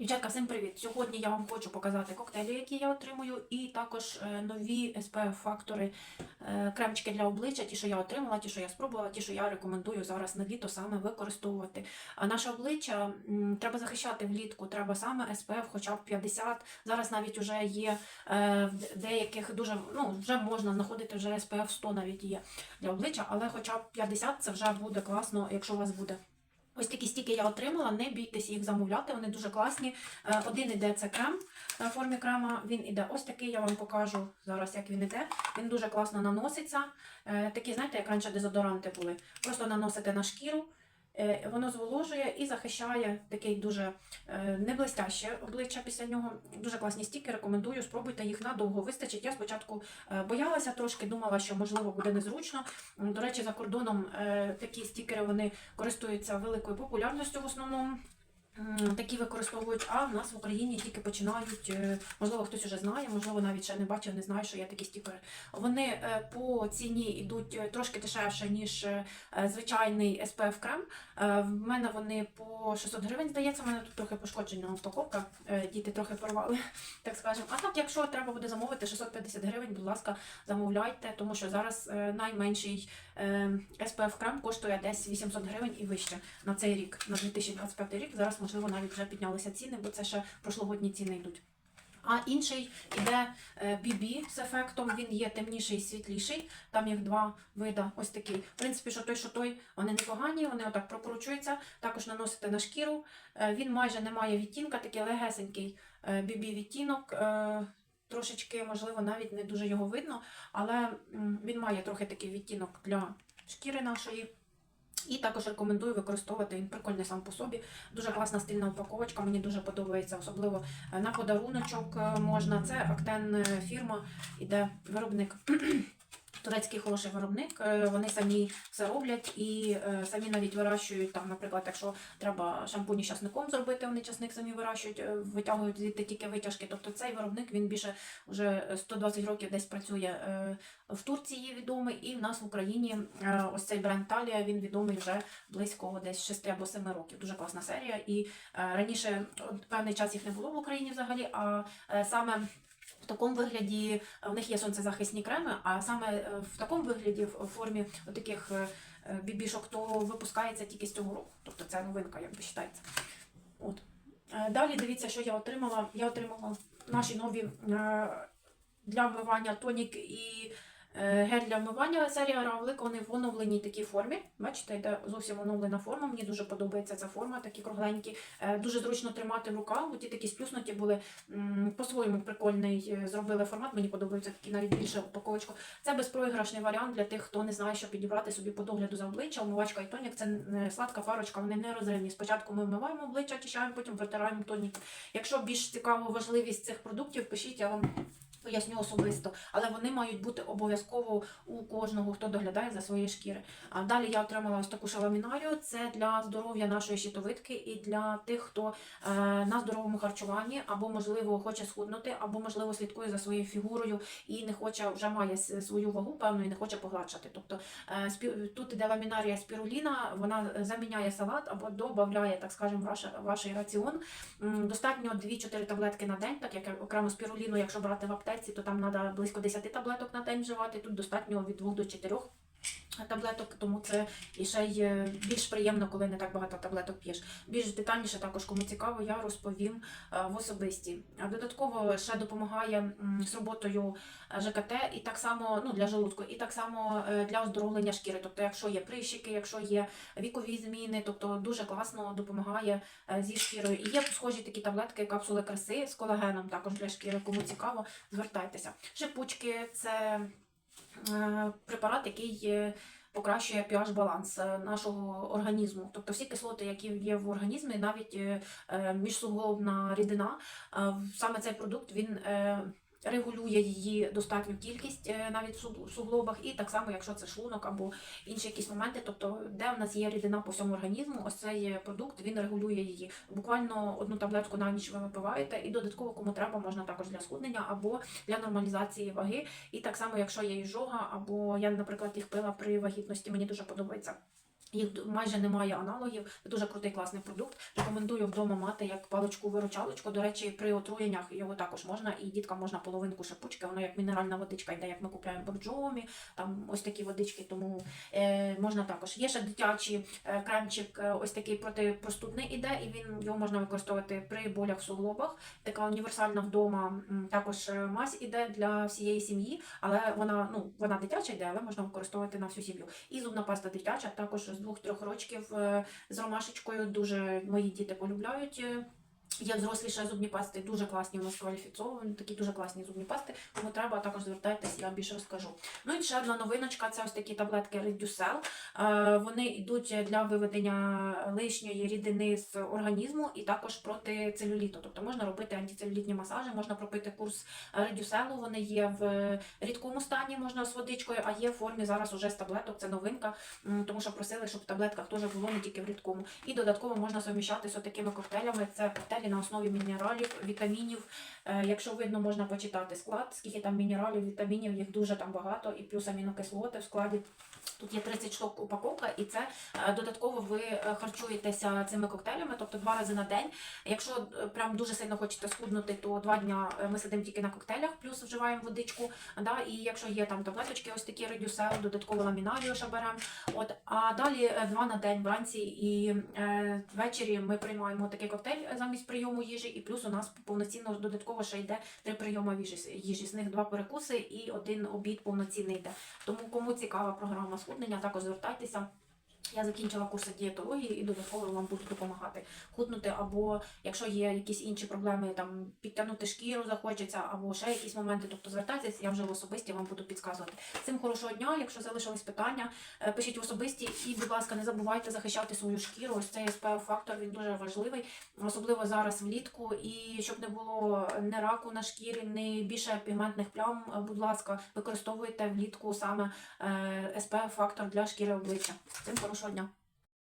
Дівчатка, всім привіт! Сьогодні я вам хочу показати коктейлі, які я отримую, і також е, нові SPF фактори, е, кремчики для обличчя, ті, що я отримала, ті, що я спробувала, ті, що я рекомендую зараз на літо саме використовувати. А наше обличчя треба захищати влітку, треба саме SPF хоча б 50. Зараз навіть вже є е, в деяких дуже ну вже можна знаходити вже SPF 100 навіть є для обличчя, але хоча б 50 це вже буде класно, якщо у вас буде. Ось такі стіки я отримала, не бійтесь їх замовляти, вони дуже класні. Е, Один іде це крем на в формі крема. Він іде ось такий, я вам покажу зараз, як він іде. Він дуже класно наноситься. Е, Такі, знаєте, як раніше дезодоранти були. Просто наносите на шкіру. Е, Воно зволожує і захищає такий дуже неблестяще обличчя після нього. Дуже класні стіки, рекомендую, спробуйте їх надовго вистачить. Я спочатку е, боялася трошки, думала, що можливо буде незручно. До речі, за кордоном е, такі стікери вони користуються великою популярністю в основному. Такі використовують, а в нас в Україні тільки починають. е, Можливо, хтось уже знає, можливо, навіть ще не бачив, не знає, що є такі стікери. Вони е, по ціні йдуть е, трошки дешевше, ніж звичайний SPF крем. В мене вони по 600 гривень, здається, в мене тут трохи пошкоджена упаковка. Діти трохи порвали, так скажемо. А так, якщо треба буде замовити 650 гривень, будь ласка, замовляйте, тому що зараз найменший SPF крем коштує десь 800 гривень і вище на цей рік, на 2025 рік. Зараз, можливо, навіть вже піднялися ціни, бо це ще прошлогодні ціни йдуть. А інший іде е, BB з ефектом, він є темніший і світліший. Там їх два вида, ось такий. В принципі, що той, що той, вони непогані, вони отак прокручуються, також наносите на шкіру. Е, Він майже не має відтінка, такий легесенький BB відтінок. е, Трошечки, можливо, навіть не дуже його видно, але він має трохи такий відтінок для шкіри нашої. І також рекомендую використовувати він прикольний сам по собі. Дуже класна стильна упаковочка, мені дуже подобається, особливо е, на подаруночок е, можна. Це Актен е, фірма, іде виробник. Турецький хороший виробник, е, вони самі все роблять і е, самі навіть вирощують там, наприклад, якщо треба шампуні з часником зробити, вони часник самі вирощують, е, витягують звідти тільки витяжки. Тобто цей виробник він більше вже 120 років десь працює в Турції відомий, і в нас в Україні ось цей бренд Талія він відомий вже близько десь 6 або 7 років. Дуже класна серія. І раніше певний час їх не було в Україні взагалі, а саме. Такому вигляді е, в них є сонцезахисні креми, а саме е, в такому вигляді, в формі таких бібішок, то випускається тільки з цього року. Тобто це новинка, як би вважається. От. Е, Далі дивіться, що я отримала. Я отримала наші нові е, для вмивання тонік і е, гель для вмивання. Серія Равлик, вони в оновленій такій формі. Бачите, йде зовсім оновлена форма. Мені дуже подобається ця форма, такі кругленькі. Е, Дуже зручно тримати в руках, бо ті такі сплюснуті були по-своєму прикольний. е, Зробили формат. Мені подобається такі навіть більше упаковочку. Це безпроіграшний варіант для тих, хто не знає, що підібрати собі по догляду за обличчя. Умивачка і тонік це е, сладка парочка, вони не розривні. Спочатку ми вмиваємо обличчя, очищаємо, потім протираємо тонік. Якщо більш цікаво важливість цих продуктів, пишіть, я вам. Поясню особисто, але вони мають бути обов'язково у кожного, хто доглядає за своєю шкіри. А далі я отримала ось таку шаламінарію. Це для здоров'я нашої щитовидки і для тих, хто е, на здоровому харчуванні або, можливо, хоче схуднути, або, можливо, слідкує за своєю фігурою і не хоче, вже має свою вагу певну і не хоче погладшати. Тобто е, спі- тут іде ламінарія спіруліна, вона заміняє салат або додає, так скажемо, ваш, ваш раціон. Достатньо 2-4 таблетки на день, так як окремо спіруліну, якщо брати в аптеці, то там треба близько 10 таблеток на день вживати. Тут достатньо від 2 до 4 таблеток, тому це і ще й більш приємно, коли не так багато таблеток п'єш. Більш детальніше також, кому цікаво, я розповім е, в особисті. Додатково ще допомагає з роботою е, ЖКТ і так само ну, для желудку, і так само е, для оздоровлення шкіри. Тобто, якщо є прищики, якщо є вікові зміни, тобто дуже класно допомагає зі шкірою. І є схожі такі таблетки, капсули краси з колагеном, також для шкіри. Кому цікаво, звертайтеся. Шипучки це препарат, який е, покращує pH баланс е, нашого організму. Тобто всі кислоти, які є в організмі, навіть е, е, міжсуглобна рідина, е, саме цей продукт він. Регулює її достатню кількість е, навіть в суглобах, і так само, якщо це шлунок або інші якісь моменти, тобто де в нас є рідина по всьому організму, ось цей е, продукт він регулює її. Буквально одну таблетку на ніч ви випиваєте, і додатково кому треба, можна також для схуднення або для нормалізації ваги. І так само, якщо є іжога, або я, наприклад, їх пила при вагітності, мені дуже подобається. Їх майже немає аналогів. Дуже крутий класний продукт. Рекомендую вдома мати як паличку-виручалочку. До речі, при отруєннях його також можна, і діткам можна половинку шипучки. Воно як мінеральна водичка йде, як ми купуємо борджомі, там ось такі водички, тому е, можна також. Є ще дитячий е, кремчик, е, ось такий протипростудний іде, і він його можна використовувати при болях в суглобах. Така універсальна вдома також е, мазь іде для всієї сім'ї, але вона ну вона дитяча йде, але можна використовувати на всю сім'ю. І зубна паста дитяча, також двох-трьох рочків е, з ромашечкою. Дуже мої діти полюбляють. Є взросліше зубні пасти, дуже класні у нас кваліфіцовані, такі дуже класні зубні пасти. Кому треба, також звертайтесь, я вам більше розкажу. Ну і ще одна новиночка це ось такі таблетки Reducel. Е, Вони йдуть для виведення лишньої рідини з організму і також проти целюліту. Тобто можна робити антицелюлітні масажі, можна пропити курс редюселу. Вони є в рідкому стані, можна з водичкою, а є в формі зараз уже з таблеток. Це новинка, тому що просили, щоб в таблетках теж було не тільки в рідкому. І додатково можна суміщати з такими коктейлями. Це коктейлі на основі мінералів, вітамінів. Е, Якщо видно, можна почитати склад, скільки там мінералів, вітамінів, їх дуже там багато, і плюс амінокислоти в складі. Тут є 30 штук упаковка, і це е, додатково ви е, харчуєтеся цими коктейлями, тобто два рази на день. Якщо прям дуже сильно хочете схуднути, то два дня е, ми сидимо тільки на коктейлях, плюс вживаємо водичку. Да? І якщо є там таблеточки, ось такі редюсел, додатково ламінарію ще беремо. А далі два на день вранці і е, ввечері ми приймаємо такий коктейль замість прийому їжі, і плюс у нас повноцінно додатково ще йде три прийоми їжі. З них два перекуси і один обід повноцінний йде. Тому кому цікава програма схуднення, також звертайтеся. Я закінчила курси дієтології і додатково вам буду допомагати худнути, або якщо є якісь інші проблеми, там підтягнути шкіру захочеться, або ще якісь моменти, тобто звертайтеся, я вже в особисті вам буду підказувати. Цим хорошого дня. Якщо залишились питання, е, пишіть в особисті і, будь ласка, не забувайте захищати свою шкіру. Ось цей SPF фактор він дуже важливий, особливо зараз влітку. І щоб не було не раку на шкірі, не більше пігментних плям. е, Будь ласка, використовуйте влітку саме е, SPF фактор для шкіри обличчя. Цим хорошого дня.